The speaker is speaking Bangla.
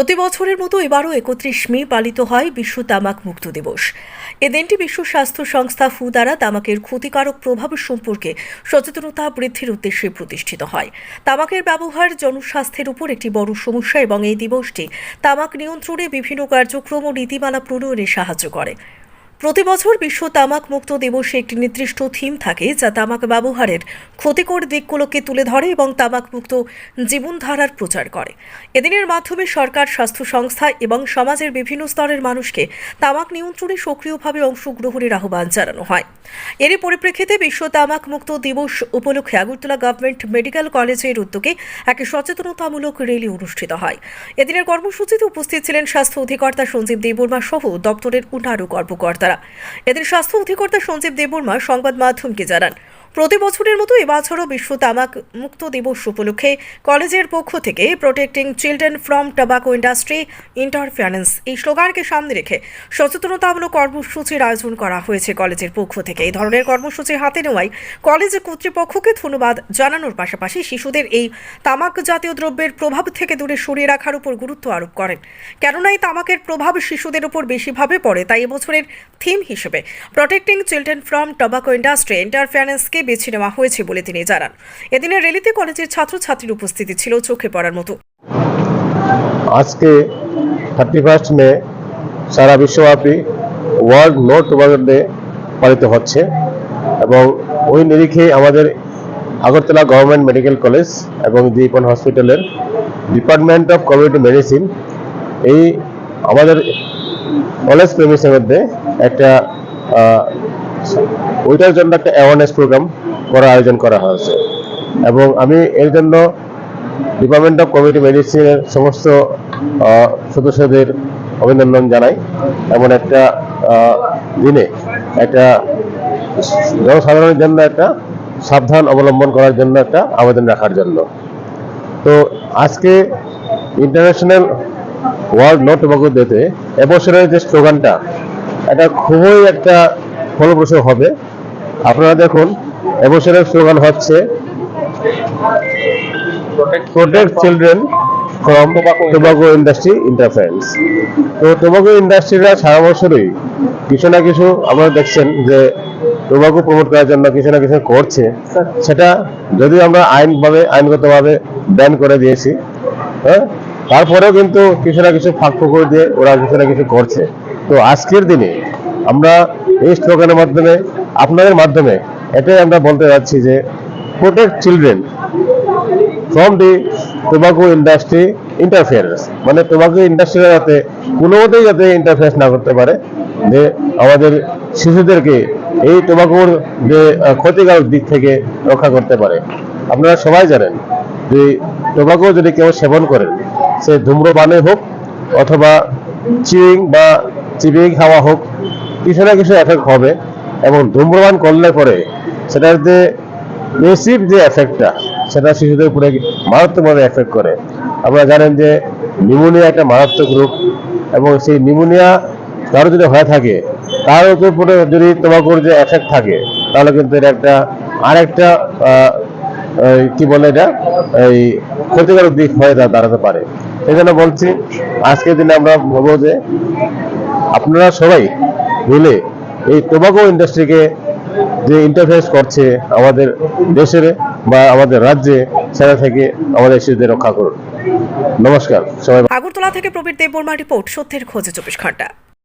প্রতি বছরের মতো এবারও একত্রিশ মে পালিত হয় বিশ্ব তামাক মুক্ত দিবস। এ দিনটি বিশ্ব স্বাস্থ্য সংস্থা ফু দ্বারা তামাকের ক্ষতিকারক প্রভাব সম্পর্কে সচেতনতা বৃদ্ধির উদ্দেশ্যে প্রতিষ্ঠিত হয়। তামাকের ব্যবহার জনস্বাস্থ্যের উপর একটি বড় সমস্যা এবং এই দিবসটি তামাক নিয়ন্ত্রণে বিভিন্ন কার্যক্রম ও নীতিমালা প্রণয়নে সাহায্য করে। প্রতি বছর বিশ্ব তামাক মুক্ত দিবসে একটি নির্দিষ্ট থিম থাকে, যা তামাক ব্যবহারের ক্ষতিকর দিকগুলোকে তুলে ধরে এবং তামাক মুক্ত জীবনধারার প্রচার করে। এদিনের মাধ্যমে সরকার, স্বাস্থ্য সংস্থা এবং সমাজের বিভিন্ন স্তরের মানুষকে তামাক নিয়ন্ত্রণে সক্রিয়ভাবে অংশগ্রহণের আহ্বান জানানো হয়। এরই পরিপ্রেক্ষিতে বিশ্ব তামাক মুক্ত দিবস উপলক্ষে আগরতলা গভর্নমেন্ট মেডিকেল কলেজের উদ্যোগে এক সচেতনতামূলক র্যালি অনুষ্ঠিত হয়। এদিনের কর্মসূচিতে উপস্থিত ছিলেন স্বাস্থ্য অধিকর্তা সঞ্জীব দেববর্মা সহ দপ্তরের অন্যান্য কর্মকর্তারা এদের স্বাস্থ্য অধিকর্তা সঞ্জীব দেববর্মা সংবাদ মাধ্যমকে জানান প্রতি বছরের মতো এবছরও বিশ্ব তামাক মুক্ত দিবস উপলক্ষে কলেজের পক্ষ থেকে protecting children from tobacco industry interference এই স্লোগানকে সামনে রেখে সচেতনতামূলক কর্মসূচির আয়োজন করা হয়েছে কলেজের পক্ষ থেকে। এই ধরনের কর্মসূচি হাতে নেওয়ায় কলেজ কর্তৃপক্ষকে ধন্যবাদ জানানোর পাশাপাশি শিশুদের এই তামাক জাতীয় দ্রব্যের প্রভাব থেকে দূরে সরিয়ে রাখার উপর গুরুত্ব আরোপ করেন। কেননা এই তামাকের প্রভাব শিশুদের উপর বেশিভাবে পড়ে, তাই এবছরের থিম হিসেবে protecting children from tobacco industry ইন্টারফারেন্সকে বেছে নেওয়া হয়েছে বলে তিনি জানান। এদিনের র্যালিতে কলেজের ছাত্রছাত্রীর উপস্থিতি ছিল চোখে পড়ার মতো। আজকে থার্টি ফার্স্ট মে সারা বিশ্বব্যাপী ওয়ার্ল্ড নো টোবাকো ডে পালিত হচ্ছে এবং ওই নিরিখে আমাদের আগরতলা গভর্নমেন্ট মেডিকেল কলেজ এবং দীপন হসপিটালের ডিপার্টমেন্ট অফ কমিউনিটি মেডিসিন এই আমাদের কলেজ প্রেমিসের মধ্যে একটা ওইটার জন্য একটা অ্যাওয়ারনেস প্রোগ্রাম করার আয়োজন করা হয়েছে। এবং আমি এর জন্য ডিপার্টমেন্ট অফ কমিউনিটি মেডিসিনের সমস্ত সদস্যদের অভিনন্দন জানাই। এমন একটা দিনে একটা জনসাধারণের জন্য একটা সাবধান অবলম্বন করার জন্য একটা আবেদন রাখার জন্য। তো আজকে ইন্টারন্যাশনাল ওয়ার্ল্ড নো টোবাকো ডেতে এবছরের যে স্লোগানটা এটা খুবই একটা ফলপ্রসূ হবে। আপনারা দেখুন এবছরের স্লোগান হচ্ছে protect children from tobacco industry interference তো টোবাকো ইন্ডাস্ট্রিরা সারা বছরই কিছু না কিছু আপনারা দেখছেন যে টোবাকো প্রমোট করার জন্য কিছু না কিছু করছে। সেটা যদি আমরা আইনভাবে আইনগতভাবে ব্যান করে দিয়েছি হ্যাঁ? তারপরেও কিন্তু কিছু না কিছু ফাঁক ফুকর দিয়ে ওরা কিছু না কিছু করছে। তো আজকের দিনে আমরা এই স্লোগানের মাধ্যমে আপনাদের মাধ্যমে এটাই আমরা বলতে যাচ্ছি যে protect children from the tobacco industry interference মানে টোবাকো ইন্ডাস্ট্রিরা যাতে কোনো মতেই যাতে ইন্টারফেয়ারেন্স না করতে পারে, যে আমাদের শিশুদেরকে এই টোবাকোর যে ক্ষতিকারক দিক থেকে রক্ষা করতে পারে। আপনারা সবাই জানেন যে টোবাকো যদি কেউ সেবন করেন, সে ধূম্রপানে হোক অথবা চিউইং বা চিবিং খাওয়া হোক কিছু না কিছু এফেক্ট হবে। এবং ধূম্রপান করলে পরে সেটার যে মেসিভ যে এফেক্টটা সেটা শিশুদের উপরে মারাত্মকভাবে এফেক্ট করে। আপনারা জানেন যে নিউমোনিয়া একটা মারাত্মক রোগ এবং সেই নিউমোনিয়া কারও যদি হয়ে থাকে, তার উপরে যদি তোমাকে যে এফেক্ট থাকে, তাহলে কিন্তু এটা একটা আরেকটা কি বলে এটা? এই ক্ষতিকারক দিক হয়ে দাঁড়াতে পারে। এই জন্য বলছি, আজকের দিনে আমরা বলব যে আপনারা সবাই মিলে এই টোবাকো ইন্ডাস্ট্রিকে যে ইন্টারফেস করছে আমাদের দেশের বা আমাদের রাজ্যে, সেটা থেকে আমাদের শিশুদের রক্ষা করুন। নমস্কার, সবাই আগরতলা থেকে প্রবীর দেববর্মা রিপোর্ট, সত্যের খোঁজে চব্বিশ ঘণ্টা।